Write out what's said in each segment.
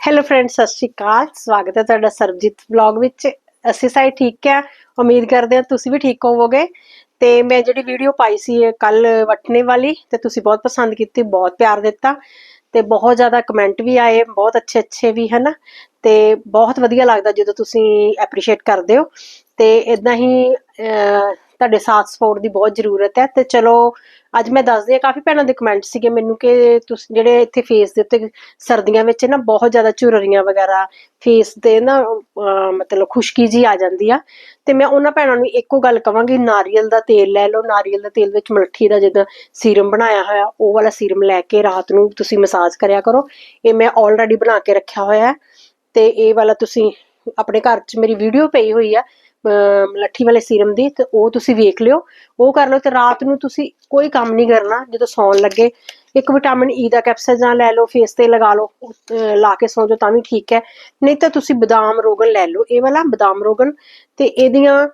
Hello friends ਸਤਿ ਸ਼੍ਰੀ ਅਕਾਲ। ਸਵਾਗਤ ਹੈ ਤੁਹਾਡਾ ਸਰਬਜੀਤ ਵਲੌਗ ਵਿੱਚ। ਅਸੀਂ ਸਾਰੇ ਠੀਕ ਹੈ? ਉਮੀਦ ਕਰਦੇ ਹਾਂ ਤੁਸੀਂ ਵੀ ਠੀਕ ਹੋਵੋਗੇ। ਤੇ ਮੈਂ ਜਿਹੜੀ ਵੀਡੀਓ ਪਾਈ ਸੀ ਕੱਲ ਵਟਨੇ ਵਾਲੀ, ਤੇ ਤੁਸੀਂ ਬਹੁਤ ਪਸੰਦ ਕੀਤੀ, ਬਹੁਤ ਪਿਆਰ ਦਿੱਤਾ। ਤੇ ਬਹੁਤ ਜ਼ਿਆਦਾ ਕਮੈਂਟ ਵੀ ਆਏ, ਬਹੁਤ ਅੱਛੇ ਅੱਛੇ ਵੀ, ਹਨਾ? ਤੇ ਬਹੁਤ ਵਧੀਆ ਲੱਗਦਾ ਜਦੋਂ ਤੁਸੀਂ ਐਪਰੀਸ਼ੀਏਟ ਕਰਦੇ ਹੋ। ਤੇ ਇਦਾਂ ਹੀ ਤੁਹਾਡੇ ਸਾਥ ਸਪੋਰਟ ਦੀ ਬਹੁਤ ਜ਼ਰੂਰਤ ਹੈ ਤੇ ਚਲੋ ਅੱਜ ਮੈਂ ਦੱਸਦੀ ਹਾਂ, ਕਾਫੀ ਭੈਣਾਂ ਦੇ ਕਮੈਂਟ ਸੀਗੇ ਮੈਨੂੰ ਕਿ ਤੁਸੀਂ, ਜਿਹੜੇ ਇੱਥੇ ਫੇਸ ਦੇ ਉੱਤੇ ਸਰਦੀਆਂ ਵਿੱਚ ਨਾ ਬਹੁਤ ਜ਼ਿਆਦਾ ਝੁਰੜੀਆਂ ਵਗੈਰਾ ਫੇਸ ਤੇ ਨਾ ਮਤਲਬ ਖੁਸ਼ਕੀ ਜੀ ਆ ਜਾਂਦੀ ਆ। ਤੇ ਮੈਂ ਉਹਨਾਂ ਭੈਣਾਂ ਨੂੰ ਇੱਕੋ ਗੱਲ ਕਵਾਂਗੀ, ਨਾਰੀਅਲ ਦਾ ਤੇਲ ਲੈ ਲਓ। ਨਾਰੀਅਲ ਦਾ ਤੇਲ ਵਿੱਚ ਮਲਠੀ ਦਾ ਜਿੱਦਾਂ ਸੀਰਮ ਬਣਾਇਆ ਹੋਇਆ, ਉਹ ਵਾਲਾ ਸੀਰਮ ਲੈ ਕੇ ਰਾਤ ਨੂੰ ਤੁਸੀਂ ਮਸਾਜ ਕਰਿਆ ਕਰੋ। ਇਹ ਮੈਂ ਆਲਰੇਡੀ ਬਣਾ ਕੇ ਰੱਖਿਆ ਹੋਇਆ ਹੈ ਤੇ ਇਹ ਵਾਲਾ ਤੁਸੀਂ ਆਪਣੇ ਘਰ 'ਚ ਮੇਰੀ ਵੀਡੀਓ ਪਈ ਹੋਈ ਆ। ਅਹ ਵਾਲੇ ਸੀਰਮ ਦੀ ਤੇ ਉਹ ਤੁਸੀਂ ਵੇਖ ਲਿਓ। ਉਹ ਕਰ ਲਓ ਤੇ ਰਾਤ ਨੂੰ ਤੁਸੀਂ ਕੋਈ ਕੰਮ ਨਹੀਂ ਕਰਨਾ ਜਦੋਂ ਸੌਣ ਲੱਗੇ। ਇੱਕ ਵਿਟਾਮਿਨ ਈ ਦਾ ਕੈਪਸੂਲ ਜਾਂ ਲੈ ਲਓ ਫੇਸ ਤੇ ਲਗਾ ਲਓ ਲਾ ਕੇ ਸੌਂ ਜਾਓ ਤਾਂ ਵੀ ਠੀਕ ਹੈ। ਨਹੀਂ ਤਾਂ ਤੁਸੀਂ ਬਦਾਮ ਰੋਗਨ ਲੈ ਲਓ। ਇਹ ਵਾਲਾ ਬਦਾਮ ਰੋਗਨ ਤੇ ਇਹਦੀਆਂ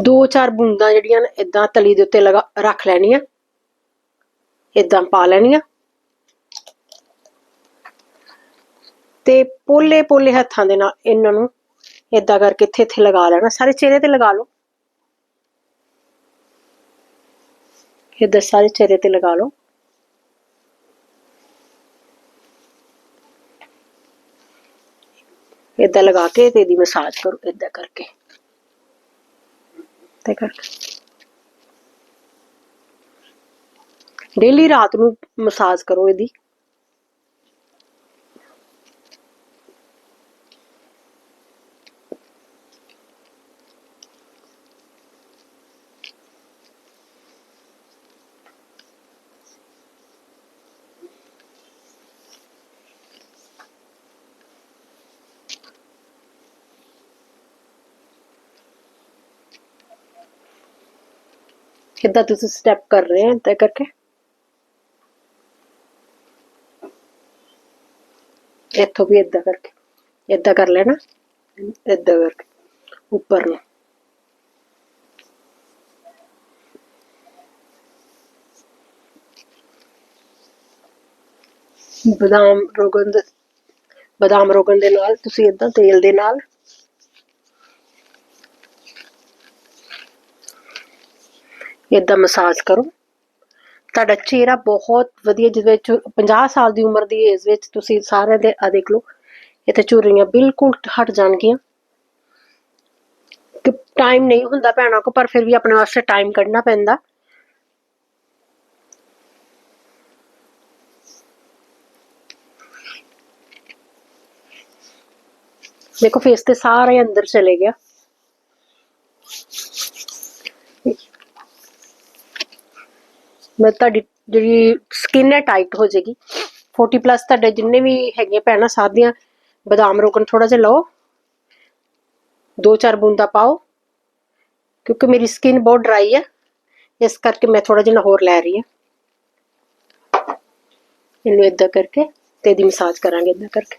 ਦੋ ਚਾਰ ਬੂੰਦਾਂ ਜਿਹੜੀਆਂ ਨੇ ਇਦਾਂ ਤਲੀ ਦੇ ਉੱਤੇ ਲਗਾ, ਰੱਖ ਲੈਣੀਆਂ। ਇਦਾਂ ਪਾ ਲੈਣੀਆਂ। ਤੇ ਪੋਲੇ ਪੋਲੇ ਹੱਥਾਂ ਦੇ ਨਾਲ ਇਹਨਾਂ ਨੂੰ ਇਦਾਂ ਕਰਕੇ ਇੱਥੇ ਇੱਥੇ ਲਗਾ ਲੈਣਾ, ਸਾਰੇ ਚਿਹਰੇ ਤੇ ਲਗਾ ਲਓ। ਇਦਾਂ ਸਾਰੇ ਚਿਹਰੇ ਤੇ ਲਗਾ ਲਓ। ਇਦਾਂ ਲਗਾ ਕੇ ਤੇ ਇਹਦੀ ਮਸਾਜ ਕਰੋ ਇਦਾਂ ਕਰਕੇ। ਤੇ ਕਰਕੇ ਡੇਲੀ ਰਾਤ ਨੂੰ ਮਸਾਜ ਕਰੋ ਇਹਦੀ। ਕਿੱਦਾਂ ਤੁਸੀਂ ਸਟੈਪ ਕਰ ਰਹੇ ਹੋ ਇਦਾਂ ਕਰਕੇ? ਇੱਥੋਂ ਵੀ ਇਦਾਂ ਕਰਕੇ। ਇਦਾਂ ਕਰ ਲੈਣਾ। ਇਦਾਂ ਕਰਕੇ। ਉੱਪਰ ਨੂੰ। ਬਦਾਮ ਰੋਗਨ ਦੇ ਬਦਾਮ ਰੋਗਨ ਦੇ ਨਾਲ, ਤੁਸੀਂ ਇਦਾਂ ਤੇਲ ਦੇ ਨਾਲ ਇਦਾਂ ਮਸਾਜ ਕਰੋ। ਤੁਹਾਡਾ ਚਿਹਰਾ ਬਹੁਤ ਵਧੀਆ ਜਿਹਦੇ ਵਿੱਚ 50 ਸਾਲ ਦੀ ਉਮਰ ਦੀ ਏਜ ਵਿੱਚ ਤੁਸੀਂ ਸਾਰਿਆਂ ਦੇ ਆ ਦੇਖ ਲਓ, ਇੱਥੇ ਝੁਰੜੀਆਂ ਬਿਲਕੁਲ ਹਟ ਜਾਣਗੀਆਂ। ਕਿ ਟਾਈਮ ਨਹੀਂ ਹੁੰਦਾ ਭੈਣਾਂ ਕੋ ਪਰ ਫਿਰ ਵੀ ਆਪਣੇ ਵਾਸਤੇ ਟਾਈਮ ਕੱਢਣਾ ਪੈਂਦਾ। ਦੇਖੋ ਫੇਸ ਤੇ ਸਾਰਾ ਅੰਦਰ ਚਲੇ ਗਿਆ। ਮੈਂ ਤੁਹਾਡੀ ਜਿਹੜੀ ਸਕਿਨ ਹੈ ਟਾਈਟ ਹੋ ਜਾਏਗੀ। 40 ਪਲੱਸ ਤੁਹਾਡੇ ਜਿੰਨੇ ਵੀ ਹੈਗੇ ਭੈਣਾਂ ਸਾਦੀਆਂ ਬਦਾਮ ਰੋਗਨ ਥੋੜਾ ਜਿਹਾ ਲਓ। ਦੋ ਚਾਰ ਬੂੰਦਾ ਪਾਓ, ਕਿਉਂਕਿ ਮੇਰੀ ਸਕਿਨ ਬਹੁਤ ਡਰਾਈ ਹੈ ਇਸ ਕਰਕੇ ਮੈਂ ਥੋੜਾ ਜਿਹਾ ਹੋਰ ਲੈ ਰਹੀ ਹਾਂ ਇਹਨੂੰ ਇਦਾਂ ਕਰਕੇ ਤੇ ਇਹਦੀ ਮਸਾਜ ਕਰਾਂਗੇ ਇਦਾਂ ਕਰਕੇ।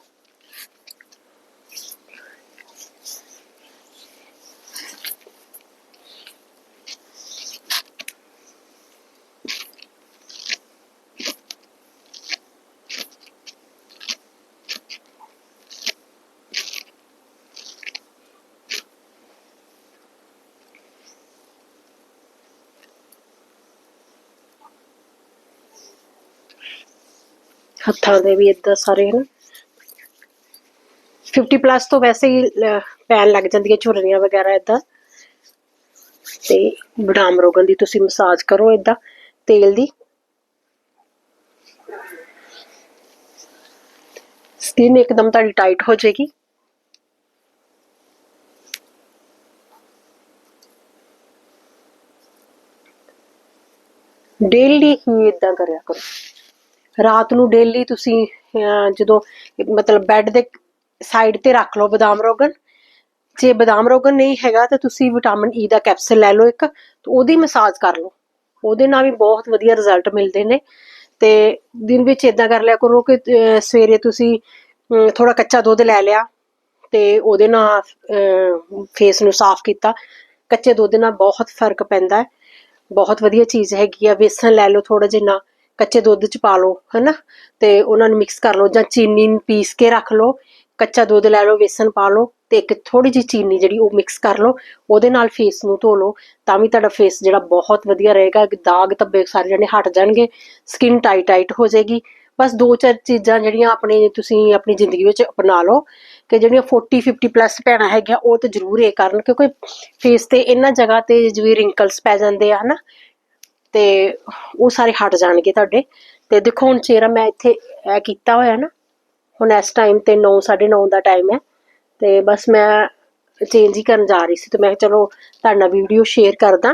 ਹੱਥਾਂ ਦੇ ਵੀ ਇਦਾਂ ਸਾਰੇ, ਹਨ। 50 ਪਲੱਸ ਤੋਂ ਵੈਸੇ ਹੀ ਲ- ਪੈਣ ਲੱਗ ਜਾਂਦੀਆਂ ਝੁਰੜੀਆਂ ਵਗੈਰਾ ਇਦਾਂ ਤੇ ਬਦਾਮ ਰੋਗਨ ਦੀ ਤੁਸੀਂ ਮਸਾਜ ਕਰੋ ਇਦਾਂ ਤੇਲ ਦੀ। ਸਕਿਨ ਇੱਕਦਮ ਤੁਹਾਡੀ ਟਾਈਟ ਹੋ ਜਾਏਗੀ। ਡੇਲੀ ਹੀ ਇਦਾਂ ਕਰਿਆ ਕਰੋ। ਰਾਤ ਨੂੰ ਡੇਲੀ ਤੁਸੀਂ ਜਦੋਂ, ਮਤਲਬ ਬੈੱਡ ਦੇ ਸਾਈਡ ਤੇ ਰੱਖ ਲਓ ਬਦਾਮ ਰੋਗਨ ਜੇ ਬਦਾਮ ਰੋਗਨ ਨਹੀਂ ਹੈਗਾ ਤਾਂ ਤੁਸੀਂ ਵਿਟਾਮਿਨ ਈ e ਦਾ ਕੈਪਸੂਲ ਲੈ ਲਓ ਇੱਕ, ਤੇ ਉਹਦੀ ਮਸਾਜ ਕਰ ਲਓ। ਉਹਦੇ ਨਾਲ ਵੀ ਬਹੁਤ ਵਧੀਆ ਰਿਜ਼ਲਟ ਮਿਲਦੇ ਨੇ। ਤੇ ਦਿਨ ਵਿੱਚ ਇਦਾਂ ਕਰ ਲਿਆ ਕਰੋ ਕਿ ਸਵੇਰੇ ਤੁਸੀਂ ਥੋੜਾ ਕੱਚਾ ਦੁੱਧ ਲੈ ਲਿਆ, ਤੇ ਉਹਦੇ ਨਾਲ ਫੇਸ ਨੂੰ ਸਾਫ਼ ਕੀਤਾ। ਕੱਚੇ ਦੁੱਧ ਨਾਲ ਬਹੁਤ ਫ਼ਰਕ ਪੈਂਦਾ ਹੈ। ਬਹੁਤ ਵਧੀਆ ਚੀਜ਼ ਹੈਗੀ ਆ। ਵੇਸਣ ਲੈ ਲਓ ਥੋੜਾ ਜਿਹਾ। ਕੱਚੇ ਦੁੱਧ ਚ ਪਾ ਲਓ, ਹਨਾ? ਤੇ ਉਹਨਾਂ ਨੂੰ ਮਿਕਸ ਕਰ ਲਓ ਜਾਂ ਚੀਨੀ ਨੂੰ ਪੀਸ ਕੇ ਰੱਖ ਲਓ। ਕੱਚਾ ਦੁੱਧ ਲੈ ਲਓ, ਵੇਸਣ ਪਾ ਲਓ ਤੇ ਇੱਕ ਥੋੜੀ ਜਿਹੀ ਚੀਨੀ ਜਿਹੜੀ ਉਹ ਮਿਕਸ ਕਰ ਲਓ। ਉਹਦੇ ਨਾਲ ਫੇਸ ਨੂੰ ਧੋ ਲਓ, ਤਾਂ ਵੀ ਤੁਹਾਡਾ ਫੇਸ ਜਿਹੜਾ ਬਹੁਤ ਵਧੀਆ ਰਹੇਗਾ। ਦਾਗ ਧੱਬੇ ਸਾਰੇ ਜਣੇ ਹਟ ਜਾਣਗੇ ਸਕਿਨ ਟਾਈਟ ਟਾਈਟ ਹੋ ਜਾਏਗੀ। ਬਸ ਦੋ ਚਾਰ ਚੀਜ਼ਾਂ ਜਿਹੜੀਆਂ ਆਪਣੀ ਤੁਸੀਂ ਆਪਣੀ ਜ਼ਿੰਦਗੀ ਵਿੱਚ ਅਪਣਾ ਲਓ ਕਿ ਜਿਹੜੀਆਂ 40 50 ਪਲੱਸ ਭੈਣਾਂ ਹੈਗੀਆਂ, ਉਹ ਤੇ ਜ਼ਰੂਰ ਇਹ ਕਰਨ ਕਿਉਂਕਿ ਫੇਸ ਤੇ ਇਹਨਾਂ ਜਗ੍ਹਾ ਤੇ ਜਿਵੇਂ ਰਿੰਕਲਸ ਪੈ ਜਾਂਦੇ ਆ, ਹਨਾ? ਤੇ ਉਹ ਸਾਰੇ ਹਟ ਜਾਣਗੇ ਤੁਹਾਡੇ। ਤੇ ਦੇਖੋ, ਹੁਣ ਚਿਹਰਾ ਮੈਂ ਇੱਥੇ ਇਹ ਕੀਤਾ ਹੋਇਆ ਨਾ, ਹੁਣ ਇਸ ਟਾਈਮ ਤੇ 9 9:30 ਦਾ ਟਾਈਮ ਹੈ। ਤੇ ਬਸ ਮੈਂ ਚੇਂਜ ਹੀ ਕਰਨ ਜਾ ਰਹੀ ਸੀ, ਤੇ ਮੈਂ ਚਲੋ ਤੁਹਾਡੇ ਨਾਲ ਵੀਡੀਓ ਸ਼ੇਅਰ ਕਰਦਾ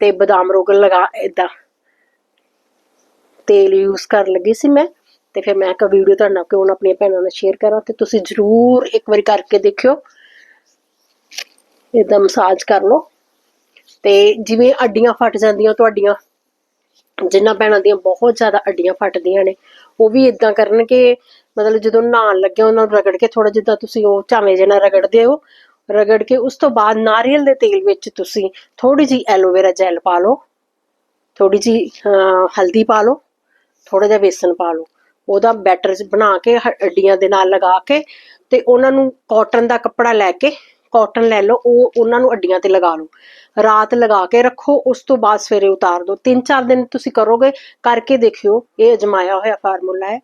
ਤੇ ਬਦਾਮ ਰੋਗਨ ਲਗਾ ਇਦਾਂ ਤੇਲ ਯੂਜ਼ ਕਰਨ ਲੱਗੀ ਸੀ ਮੈਂ, ਤੇ ਫਿਰ ਮੈਂ ਕਿਹਾ ਵੀਡੀਓ ਤੁਹਾਡੇ ਨਾਲ ਕਿਉਂ ਆਪਣੀਆਂ ਭੈਣਾਂ ਨਾਲ ਸ਼ੇਅਰ ਕਰਾਂ ਤੇ ਤੁਸੀਂ ਜਰੂਰ ਇੱਕ ਵਾਰੀ ਕਰਕੇ ਦੇਖਿਓ। ਇਦਾਂ ਮਸਾਜ ਕਰ ਲਓ। ਤੇ ਜਿਵੇਂ ਅੱਡੀਆਂ ਫਟ ਜਾਂਦੀਆਂ, ਤੁਹਾਡੀਆਂ ਜਿਨ੍ਹਾਂ ਭੈਣਾਂ ਦੀਆਂ ਬਹੁਤ ਜ਼ਿਆਦਾ ਅੱਡੀਆਂ ਫਟਦੀਆਂ ਨੇ, ਉਹ ਵੀ ਇਦਾਂ ਕਰਨ ਕਿ ਮਤਲਬ ਜਦੋਂ ਨਹਾਉਣ ਲੱਗੇ ਉਹਨਾਂ ਨੂੰ ਰਗੜ ਕੇ ਥੋੜਾ ਜਿੱਦਾਂ ਤੁਸੀਂ ਉਹ ਝਾਵੇਂ ਜਿਹੇ ਰਗੜਦੇ ਹੋ, ਰਗੜ ਕੇ ਉਸ ਤੋਂ ਬਾਅਦ ਨਾਰੀਅਲ ਦੇ ਤੇਲ ਵਿੱਚ ਤੁਸੀਂ ਥੋੜੀ ਜੀ ਐਲੋਵੇਰਾ ਜੈਲ ਪਾ ਲਓ ਥੋੜੀ ਜੀ ਹਲਦੀ ਪਾ ਲਓ ਥੋੜਾ ਜਿਹਾ ਬੇਸਨ ਪਾ ਲਓ, ਉਹਦਾ ਬੈਟਰ ਬਣਾ ਕੇ ਹ- ਹੱਡੀਆਂ ਦੇ ਨਾਲ ਲਗਾ ਕੇ ਤੇ ਉਹਨਾਂ ਨੂੰ ਕਾਟਨ ਦਾ ਕੱਪੜਾ ਲੈ ਕੇ ਕਾਟਨ ਲੈ ਲਓ, ਉਹ ਉਹਨਾਂ ਨੂੰ ਅੱਡੀਆਂ ਤੇ ਲਗਾ ਲਓ। ਰਾਤ ਲਗਾ ਕੇ ਰੱਖੋ, ਉਸ ਤੋਂ ਬਾਅਦ ਸਵੇਰੇ ਉਤਾਰ ਦਿਓ। ਤਿੰਨ ਚਾਰ ਦਿਨ ਤੁਸੀਂ ਕਰੋਗੇ, ਕਰਕੇ ਦੇਖਿਓ, ਇਹ ਅਜਮਾਇਆ ਹੋਇਆ ਫਾਰਮੂਲਾ ਹੈ।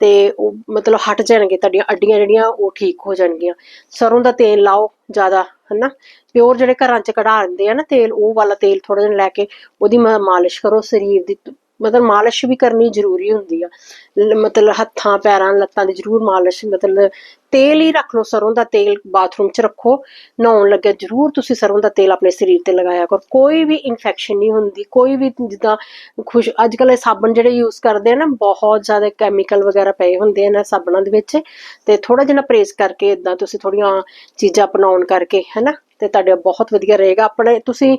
ਤੇ ਉਹ ਮਤਲਬ ਹਟ ਜਾਣਗੇ, ਤੁਹਾਡੀਆਂ ਅੱਡੀਆਂ ਜਿਹੜੀਆਂ, ਉਹ ਠੀਕ ਹੋ ਜਾਣਗੀਆਂ। ਸਰੋਂ ਦਾ ਤੇਲ ਲਾਓ ਜ਼ਿਆਦਾ, ਹਨਾ? ਪਿਓਰ ਜਿਹੜੇ ਘਰਾਂ 'ਚ ਕਢਾ ਲੈਂਦੇ ਆ ਨਾ ਤੇਲ, ਉਹ ਵਾਲਾ ਤੇਲ ਥੋੜਾ ਜਿਹਾ ਲੈ ਕੇ ਉਹਦੀ ਮਾਲਿਸ਼ ਕਰੋ, ਸਰੀਰ ਦੀ ਮਤਲਬ ਮਾਲਿਸ਼ ਵੀ ਕਰਨੀ ਜ਼ਰੂਰੀ ਹੁੰਦੀ ਆ। ਮਤਲਬ ਹੱਥਾਂ, ਪੈਰਾਂ, ਲੱਤਾਂ ਦੀ ਜ਼ਰੂਰ ਮਾਲਿਸ਼, ਮਤਲਬ ਤੇਲ ਹੀ ਰੱਖ ਲਓ, ਸਰੋਂ ਦਾ ਤੇਲ ਬਾਥਰੂਮ 'ਚ ਰੱਖੋ। ਨਹਾਉਣ ਲੱਗੇ ਜ਼ਰੂਰ ਤੁਸੀਂ ਸਰੋਂ ਦਾ ਤੇਲ ਆਪਣੇ ਸਰੀਰ ਤੇ ਲਗਾਇਆ ਕਰੋ। ਕੋਈ ਵੀ ਇਨਫੈਕਸ਼ਨ ਨਹੀਂ ਹੁੰਦੀ, ਕੋਈ ਵੀ ਜਿੱਦਾਂ ਖੁਸ਼ ਅੱਜ ਕੱਲ੍ਹ ਇਹ ਸਾਬਣ ਜਿਹੜੇ ਯੂਜ਼ ਕਰਦੇ ਆ ਨਾ, ਬਹੁਤ ਜ਼ਿਆਦਾ ਕੈਮੀਕਲ ਵਗੈਰਾ ਪਏ ਹੁੰਦੇ ਆ ਇਹਨਾਂ ਸਾਬਣਾਂ ਦੇ ਵਿੱਚ। ਤੇ ਥੋੜਾ ਜਿਹਾ ਪਰਹੇਜ਼ ਕਰਕੇ ਇਦਾਂ ਤੁਸੀਂ ਥੋੜੀਆਂ ਚੀਜ਼ਾਂ ਅਪਣਾਉਣ ਕਰਕੇ, ਹੈਨਾ? ਤੇ ਤੁਹਾਡੇ ਬਹੁਤ ਵਧੀਆ ਰਹੇਗਾ। ਆਪਣੇ ਤੁਸੀਂ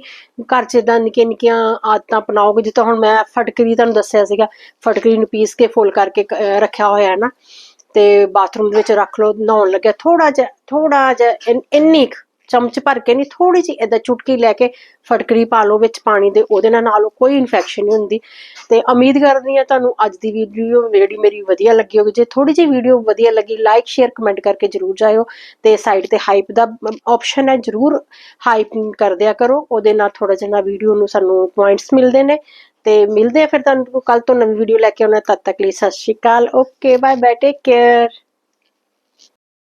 ਘਰ 'ਚ ਇਦਾਂ ਨਿੱਕੀਆਂ ਨਿੱਕੀਆਂ ਆਦਤਾਂ ਅਪਣਾਓਗੇ, ਜਿੱਦਾਂ ਹੁਣ ਮੈਂ ਫਟਕਰੀ ਤੁਹਾਨੂੰ ਦੱਸਿਆ ਸੀਗਾ ਫਟਕਰੀ ਨੂੰ ਪੀਸ ਕੇ ਫੁੱਲ ਕਰਕੇ ਰੱਖਿਆ ਹੋਇਆ ਹੈ ਨਾ, ਤੇ ਬਾਥਰੂਮ ਦੇ ਵਿੱਚ ਰੱਖ ਲਓ, ਨਹਾਉਣ ਲੱਗਿਆ। ਥੋੜਾ ਜਿਹਾ ਥੋੜਾ ਜਿਹਾ, ਇੰਨੀ ਚਮਚ ਭਰ ਕੇ ਨਹੀਂ ਥੋੜੀ ਜਿਹੀ ਏਦਾਂ ਚੁਟਕੀ ਲੈ ਕੇ ਫਟਕਰੀ ਪਾ ਲਓ ਵਿੱਚ ਪਾਣੀ ਦੇ, ਉਹਦੇ ਨਾਲ ਨਾਲੋਂ ਕੋਈ ਇਨਫੈਕਸ਼ਨ ਨਹੀਂ ਹੁੰਦੀ। ਤੇ ਉਮੀਦ ਕਰਦੀ ਹਾਂ ਤੁਹਾਨੂੰ ਅੱਜ ਦੀ ਵੀਡੀਓ ਜਿਹੜੀ ਮੇਰੀ ਵਧੀਆ ਲੱਗੀ ਹੋਵੇ। ਜੇ ਥੋੜੀ ਜਿਹੀ ਵੀਡੀਓ ਵਧੀਆ ਲੱਗੀ ਲਾਈਕ ਸ਼ੇਅਰ ਕਮੈਂਟ ਕਰਕੇ ਜਰੂਰ ਜਾਇਓ। ਤੇ ਸਾਈਡ ਤੇ ਹਾਈਪ ਦਾ ਆਪਸ਼ਨ ਹੈ, ਜਰੂਰ ਹਾਈਪ ਕਰ ਦਿਆ ਕਰੋ। ਉਹਦੇ ਨਾਲ ਥੋੜਾ ਜਿਹਾ ਵੀਡੀਓ ਨੂੰ ਸਾਨੂੰ ਪੁਆਇੰਟਸ ਮਿਲਦੇ ਨੇ। ਤੇ ਮਿਲਦੇ ਆ ਫਿਰ ਤੁਹਾਨੂੰ ਕੱਲ ਤੋਂ ਨਵੀਂ ਵੀਡੀਓ ਲੈ ਕੇ ਆਉਣਾ। ਤਦ ਤੱਕ ਲਈ ਸਤਿ ਸ਼੍ਰੀ ਅਕਾਲ। Okay bye bye take care